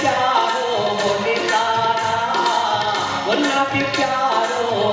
प्यारो बोले तारा वल्लभ प्यारो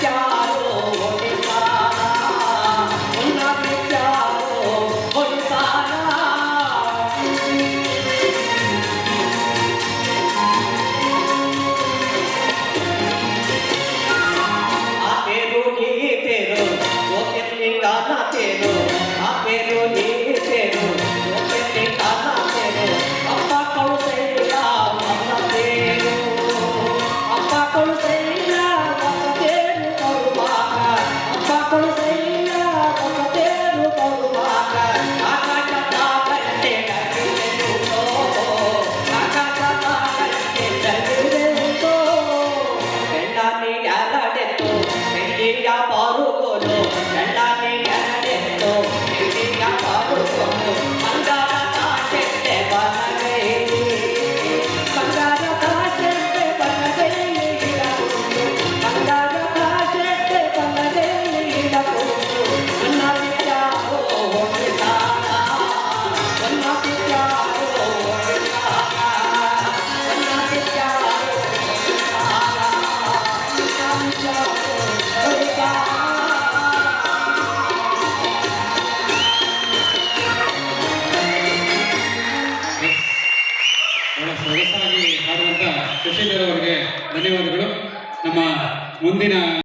今日 ಮುಂದಿನ